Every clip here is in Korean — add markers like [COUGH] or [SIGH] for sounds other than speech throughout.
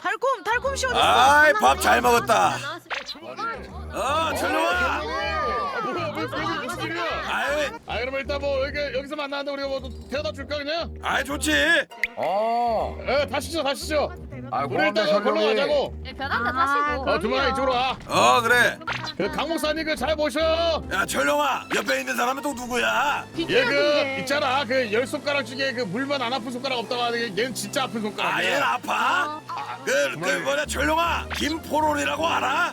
달콤 달콤 씨 어딨어? 아이 밥 잘 먹었다. 어 철룡아. 아이 아 그러면 일단 뭐 여기 여기서 만나는데 우리가 뭐 데려다 줄까 그냥? 아이 좋지. 어. 에 다시죠 다시죠. 아 우리 일단 철룡이. 가자고. 네, 변한다 타시고. 어 두분 이쪽으로 와. 어 그래. 그 강목사님 그잘 모셔. 야 철룡아 옆에 있는 사람은 또 누구야? 얘 그 있잖아 그 열 손가락 중에 그 물만 안 아픈 손가락 없다고 하는 게 얘는 진짜 아픈 아 얘는 손가락이야. 아파? 그, 그 뭐냐 철룡아 김포롤이라고 알아?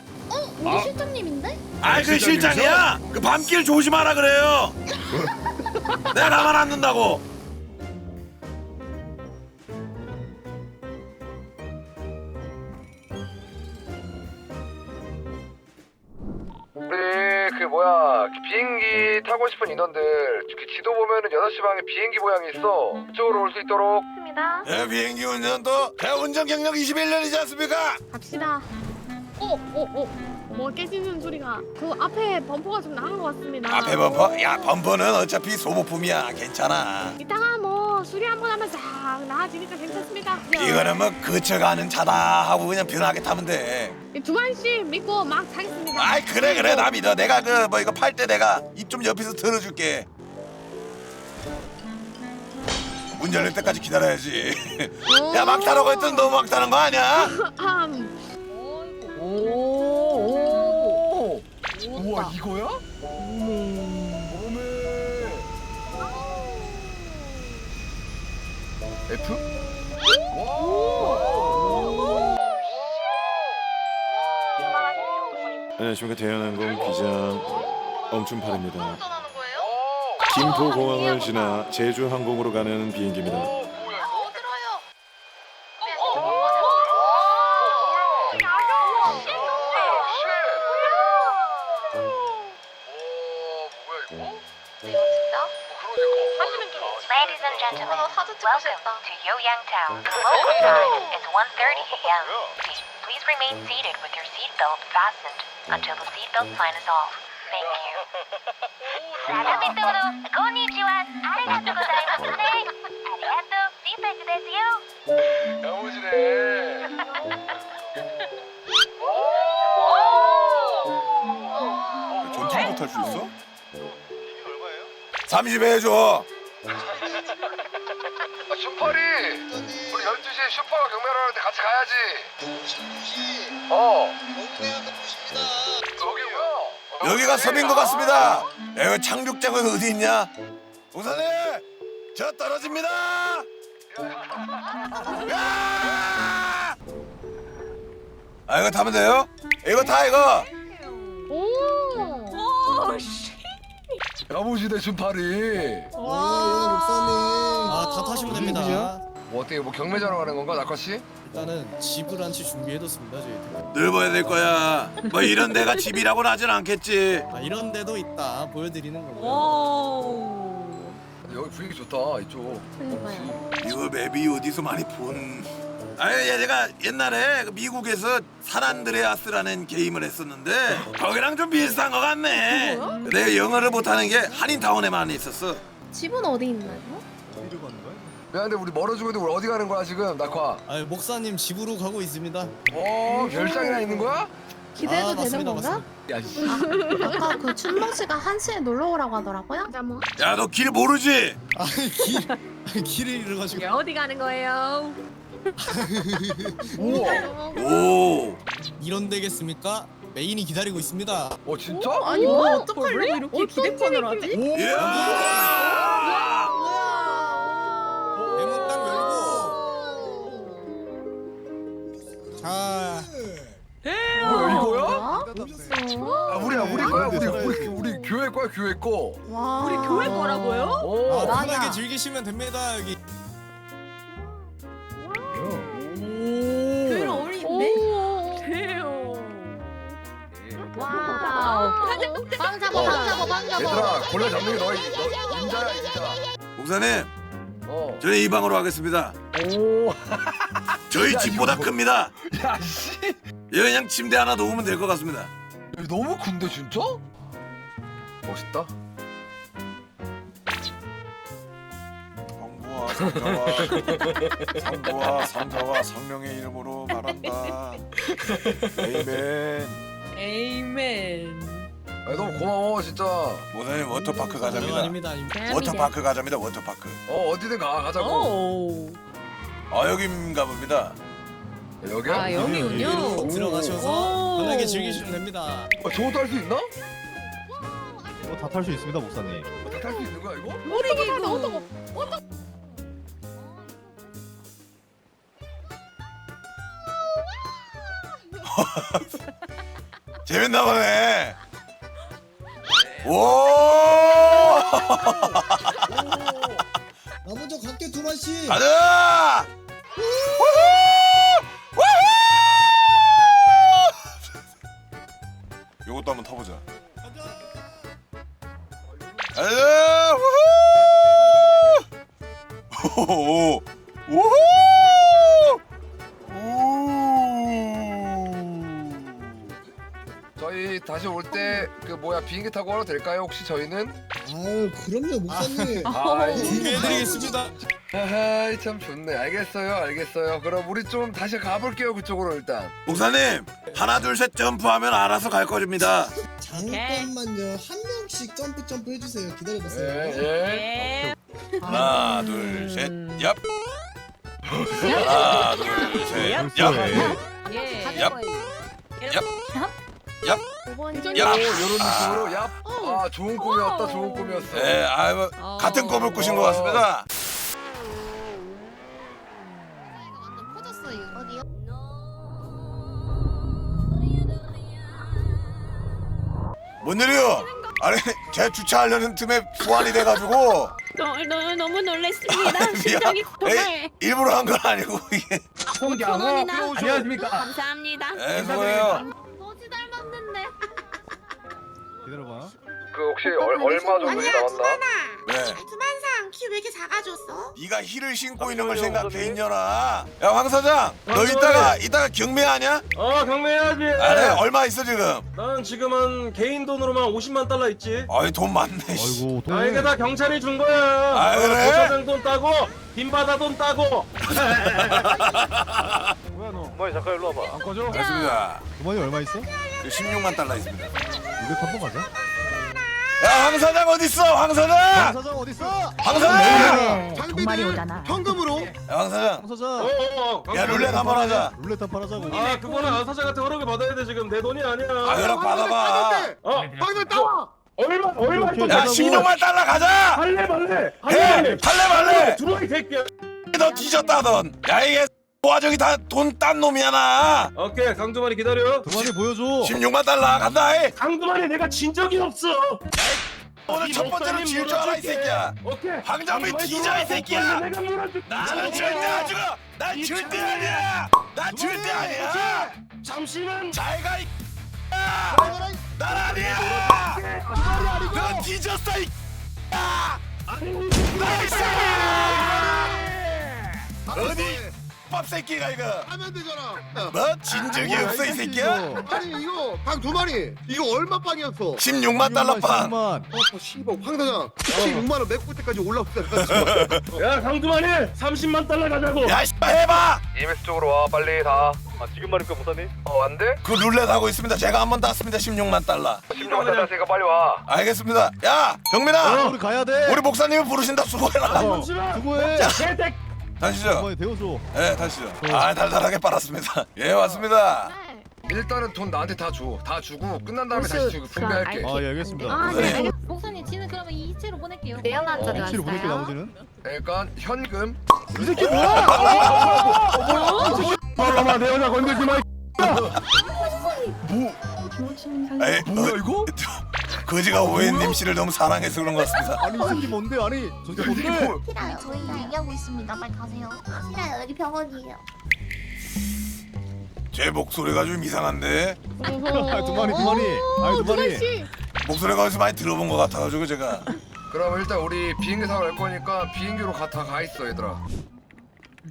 우리 아. 실장님인데? 아이 그 실장님이죠? 실장이야. 그 밤길 조심하라 그래요. [LAUGHS] 내가 가만 안 둔다고. 뭐야 비행기 타고 싶은 인원들 그 지도 보면은 6시 방에 비행기 모양이 있어 이쪽으로 올 수 있도록 입니다. 예, 비행기 운전도 제 운전 경력 21년이지 않습니까? 갑시다. 어, 어, 어. 뭐 깨지는 소리가 그 앞에 범퍼가 좀 나간 것 같습니다. 앞에 범퍼? 야 범퍼는 어차피 소모품이야 괜찮아. 이따가 뭐 수리 한 번 하면 싹 나아지니까 괜찮습니다. 이거는 뭐 그쳐가는 차다 하고 그냥 편하게 타면 돼. 아이 그래 그래 나 믿어. 내가 그 뭐 이거 팔 때 내가 입 좀 옆에서 들어줄게. 문 열릴 때까지 기다려야지. [LAUGHS] 야 막 타라고 했더니 너무 막 타는 거 아니야? 음, 오오 우와 이거야? 어메 F? 안녕하십니까 대한항공 기장 엄춘팔입니다. 김포공항을 지나 제주항공으로 가는 비행기입니다. and 1.30 a.m. Please, please remain seated with your seatbelt fastened until the seatbelt sign is off. Thank you. 자가백동으로 고니치와 아리가토 고자이마스네. 아리가토 시트베트 데스요. 너무지네. 전투부터 할수 있어? 30회 해줘. 아 슈퍼리 우리 12시에 슈퍼가 경매하는데 같이 가야지 어 여기요? 여기가 섬인 것 같습니다. 여기 착륙장은 어디 있냐? 우선님 저 떨어집니다. 야! 아 이거 타면 돼요? 이거 타 이거. 오. 야무지네 슈퍼리 아, 다 타시면 됩니다. 뭐 어떻게 뭐 경매자로 가는 건가 낙화씨? 일단은 집을 한 채 준비해뒀습니다, 저희들. 넓어야 될 거야. 뭐 이런 데가 집이라고는 하진 않겠지. 아, 이런 데도 있다 보여드리는 거고요. 오. 여기 분위기 좋다 이쪽 이거 맵이 어디서 많이 본. 아니 얘가 옛날에 그 미국에서 산안드레아스라는 게임을 했었는데 거기랑 좀 비슷한 것 같네. 내가 영어를 못하는 게 한인타운에만 있었어. 집은 어디 있나요? 어디로 가는 거야? 미안한데 우리 멀어지고 있는데 우리 어디 가는 거야 지금 낙화 아, 목사님 집으로 가고 있습니다. 어 별장이나 있는 거야? 기대해도 아, 되는 맞습니다, 건가? 야 씨. 아까 그 춘봉 씨가 1시에 놀러 오라고 하더라고요. 자 뭐. 야 너 길 모르지? 아, 길, 아, 길을 잃어가지고. 어디 가는 거예요? 우와 오. 이런 데겠습니까? 메인이 기다리고 있습니다. 어 진짜? 아니 뭐 어떡하려고 이렇게 기대권을 하지? 이야. 대문 딱 열고. 자, 뭐야 이거야? 아 우리야 우리 거야 우리 우리 우리 교회 거야 교회 거 와. 우리 교회 거라고요? 오. 아, 편하게. 즐기시면 됩니다, 여기. 얘들아 잡아. 골라 잡는 게 너희 너 인자야 인자 목사님, 어. 저는 이 방으로 가겠습니다. 오. 저희 [LAUGHS] 야, 집보다 이거 뭐- 큽니다. 야 씨. 여기 그냥 침대 하나 놓으면 될 것 같습니다. 여기 너무 큰데 진짜? 멋있다. 정보 상부와 상자와 [LAUGHS] 상부와 상자와 성령의 이름으로 말한다. [LAUGHS] 에이멘. 에이멘. 아, 너무 고마워 진짜. 모사님 워터파크. 가자입니다. 아닙니다. 아닙니다. 워터파크 가자입니다. 워터파크. 어 어디든 가 가자고. 오. 아 여긴가 봅니다. 여기야? 아 여기군요. 들어가셔서 오. 편하게 즐기시면 됩니다. 어, 저것도 할 수 있나? 다 탈 수 있습니다, 목사님. 탈수 있는 거야 이거? 놀이기구. [LAUGHS] 재밌나 보네. 오! 저희 다시 올 때 그 뭐야 비행기 타고 와도 될까요? 혹시 저희는? 아우 그럼요 목사님. 아 이 준비해드리겠습니다. 아이 참 좋네. 알겠어요, 알겠어요. 그럼 우리 좀 다시 가볼게요 그쪽으로 일단. 목사님 하나 둘 셋 점프하면 알아서 갈 거입니다. 잠깐만요. 한 명씩 점프 점프 해주세요. 기다려보세요. 예, 예. 예. 하나 둘 셋, 얍. 하나 둘 셋, 얍. 예. 얍. 얍. 얍. 5번이 야. 오, 이런 느낌으로 야. 아 좋은 꿈이었다, 좋은 꿈이었어. 네, 아, 뭐 어. 같은 꿈을 꾸신 것 같습니다. 완전 퍼졌어 이거. 어디요? 뭔 일이요? 아니, 제 주차하려는 틈에 소환이 돼가지고 [LAUGHS] 너, 너, 너무 놀랐습니다. 심장이 에이, 일부러 한 건 아니고 이게. 천 원이나 안녕하십니까. 감사합니다. 네, 수고해요. 기다려봐. 그 혹시 얼, 얼마 정도 나왔나? 네. 두만상 키 왜 이렇게 작아졌어? 네가 힐을 신고 있는 걸 생각해 있냐라. 야, 황 사장, 너 이따가 이따가 경매하냐? 어 경매해야지 아래 얼마 있어 지금? 난 지금은 개인 돈으로만 50만 달러 있지 아이 돈 많네. 씨. 아이고, 돈. 나에게 다 경찰이 준 거야 아, 그래? 고사장 돈 따고 빈바다 돈 따고 뭐야 너? 뭐야 잠깐 일로 와봐 안 꺼져? 알겠습니다. 주머니 얼마 있어? 그 16만 달러 있습니다. 200 한번 가자. 야, 황 사장 어디 있어? 황 사장! 사장 어디 있어? 황 사장! 정말이 오잖아. 현금으로. 야, 황 사장. 사장. 어어어 야, 룰렛 한번 하자. 룰렛 한판 하자고. 아 그거는 안 사장한테 허락을 받아야 돼 지금 내 돈이 아니야 아, 연락 받아봐. 어 방금 따와. 얼마 얼마 오케이, 야, 가자고. 16만 달러 가자! 할래 말래 해! 할래 할래 말래! 들어와 이 새끼야 너 뒤졌다, 넌. 야, 이게 도화정이 다돈 딴 놈이야, 나. 오케이 강두만이 기다려 두만이 보여줘. 16만 달러 간다, 이. 강두만이 내가 진 적이 없어 오늘 이첫 번째로 목사님 질줄 알아, 이 물어줄게. 새끼야. 오케이 황정민 강두만이 뒤져, 이. 새끼야. 내가 물어줄게 나는 절대 안 죽어! 난 절대 아니야! 난 절대 아니야! 잠시만 잘가, 이난 아니야! 넌 뒤졌어, 이 나이스! 어디 밥 새끼가 이거 하면 되잖아. 뭐 진적이 없어 이 새끼야? 아니 이거 방 두 마리. 이거 얼마 빵이었어? 16만 달러 빵 10만. 어, 씨발 황 사장. 16만 원 메꿀 때까지 올라왔다. [LAUGHS] 야 강두만이 30만 달러 가자고 야 씨발 해봐 EMS 쪽으로 와 빨리 다. 아 지금 말입니까 목사님? 어안 돼? 그 룰렛 하고 있습니다 제가 한 번 땄습니다 16만 달러 심정 받았으니까 빨리 와. 알겠습니다 야 경민아 우리 가야 돼. 우리 목사님이 부르신다 수고해라 어, 잠시만 수고해. 개댁 다시죠 두만이 데워줘. 예 다시죠 아 달달하게 빨았습니다 예 왔습니다 일단은 돈 나한테 다 줘. 다 주고 끝난 다음에 다시 주고 분배할게. 아, 예, 알겠습니다. 아, 네. 네. 알겠... 목사님 지는 그러면 이체로 보낼게요. 내연한 어, 위치를 보낼게 나머지는. 그러니까 현금. 이 새끼 뭐야? 말라마 내 여자 건들지 마 에이 뭐야 이거? 거지가 오해님 씨를 너무 사랑해서 그런 것 같습니다 아니 이 새끼 뭔데? 아니 저게 뭔데? 싫어요. 저희 얘기하고 있습니다. 빨리 가세요. 싫어요. 여기 병원이에요. 제 목소리가 좀 이상한데 아, 두만이 두만이. 아니 두만이. 목소리가 어디서 많이 들어본 것 같아가지고 제가 그럼 일단 우리 비행기 타고 갈 거니까 비행기로 가 다 가 있어 얘들아.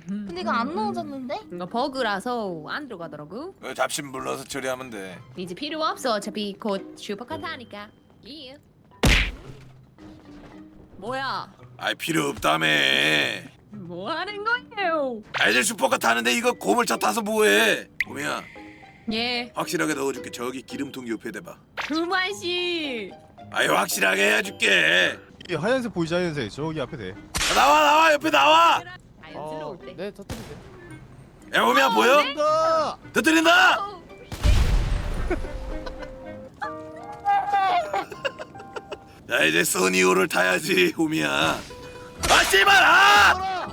근데 이거 안 넣어졌는데? 이거 버그라서 안 들어가더라고. 그 잡신 불러서 처리하면 돼 이제 필요 없어. 어차피 곧 슈퍼카 타니까. 예. 뭐야? 아이 필요 없다며 뭐 하는 거예요? 아 이제 슈퍼카 타는데 이거 고물차 타서 뭐해 오미야 예, 확실하게 넣어줄게 저기 기름통 옆에 대봐 두만 씨. 아이 확실하게 해줄게 이 하얀색 보이지 하얀색 저기 앞에 돼. 나와 나와 옆에 나와 자연스러울 때. 네 터뜨리세요 야 오미야 보여? 나 터뜨린다 자 이제 써니오를 타야지 오미야 아 씨발 아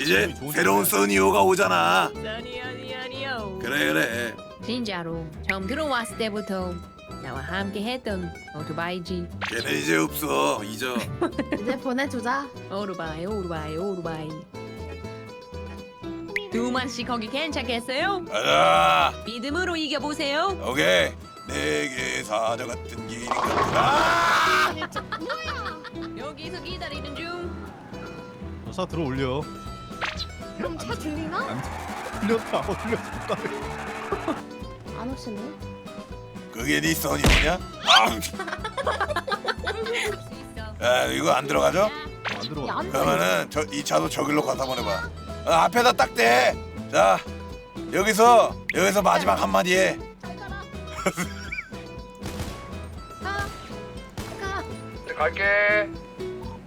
이제 새로운 써니오가 오잖아 아니 아니 아니요. 그래 그래 진짜로 처음 들어왔을 때부터 나와 함께 했던 오토바이지. 걔는 이제 없어 잊어 [LAUGHS] 이제 보내주자. 오토바이 오토바이 오토바이. 두만 씨 거기 괜찮겠어요? 가자 믿음으로 이겨보세요. 오케이 내게 사자 같은 길이 같구나? 여기서 기다리는 중. 차 들어 올려. 그럼 차 들리나? 올렸다. 어, 올렸다. 안 오시네. 그게 네 써니오냐? 아, [LAUGHS] 야 이거 안 들어가죠? 안 들어. 야, 안 그러면은 저 이 차도 저길로 가서 보내봐. 어, 앞에다 딱 대. 자 여기서 여기서 마지막 한 마디 해. 이제 갈게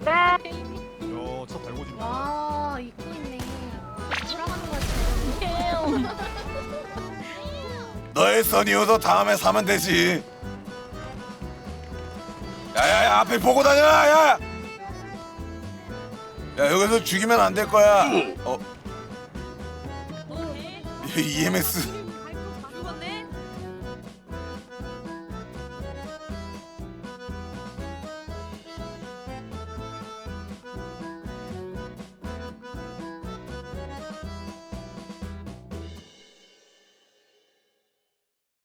야, 차 달고 지 와, 입고 있네. 돌아가는 거지. [LAUGHS] 너의 써니오도 다음에 사면 되지. 야야야 앞에 보고 다녀 야. 야 여기서 죽이면 안 될 거야. 어 E EMS [LAUGHS]